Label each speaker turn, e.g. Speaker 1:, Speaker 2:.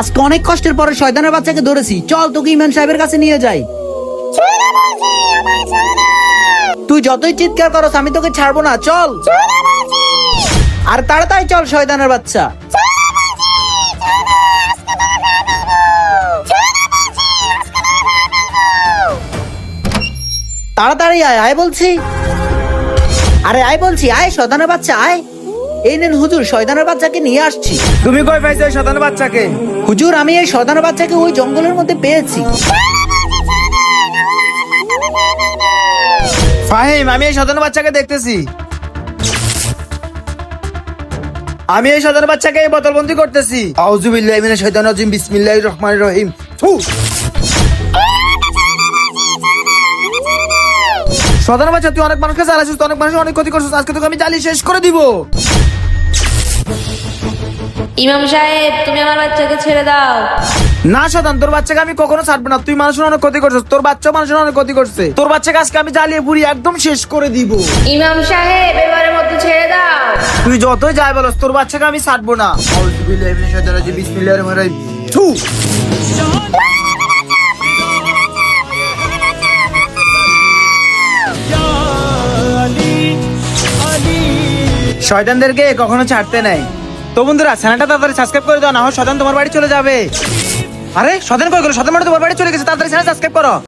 Speaker 1: আজকে অনেক কষ্টের পরে শয়তানের বাচ্চাকে ধরেছি। চল তোকে ইমান সাহেবের কাছে নিয়ে যাই। তুই যতই চিৎকার করস, আমি তোকে ছাড়বো না। চল। আর তাড়াতাড়ি চল শয়তানের বাচ্চা। তাড়াতাড়ি আয় আয় বলছি। আরে, আয় বলছি, আয় শয়তানের বাচ্চা, আয়। এই নেন হুজুর, শয়তানের বাচ্চাকে নিয়ে আসছি।
Speaker 2: তুমি কই পাইছো শতান বাচ্চাকে?
Speaker 1: হুজুর, আমি এই শয়তানের বাচ্চাকে ওই জঙ্গলের মধ্যে পেয়েছি।
Speaker 2: ফাহিম, আমি এই শতান বাচ্চাকে দেখতেছি। আমি এই শতান বাচ্চাকে বোতলবন্দি করতেছি। আউযুবিল্লাহি মিনাশ শাইতানির রাজিম, বিসমিল্লাহির রহমানির রহিম। থু! শতান বাচ্চা, তুই অনেক মানুষকে জ্বালাছিস অনেক মানুষের অনেক ক্ষতি করছিস, আজকে তোকে আমি জ্বালিয়ে শেষ করে দিব।
Speaker 3: ইমাম সাহেব তুমি আমার বাচ্চাকে ছেড়ে দাও।
Speaker 2: না শতান তোর বাচ্চাকে আমি কখনো ছাড়বো না। তুই মানুষের অনেক ক্ষতি করছিস তোর বাচ্চাও মানুষের অনেক ক্ষতি করছে। তোর বাচ্চাকে আজকে আমি জ্বালিয়ে পুরি একদম শেষ করে দিব।
Speaker 3: ইমাম সাহেব এবারের মধ্যে ছেড়ে দাও।
Speaker 2: তুই যতই যাই বলস তোর বাচ্চাকে আমি ছাড়বো না। থু শয়তানদেরকে কখনো ছাড়তে নাই। তো বন্ধুরা, চ্যানেলটা তাড়াতাড়ি সাবস্ক্রাইব করে দাও, না হয় সদান তোমার বাড়ি চলে যাবে। আরে সদান কই গেল? সদান মানে তোমার বাড়ি চলে গেছে, তাড়াতাড়ি চ্যানেল সাবস্ক্রাইব করো।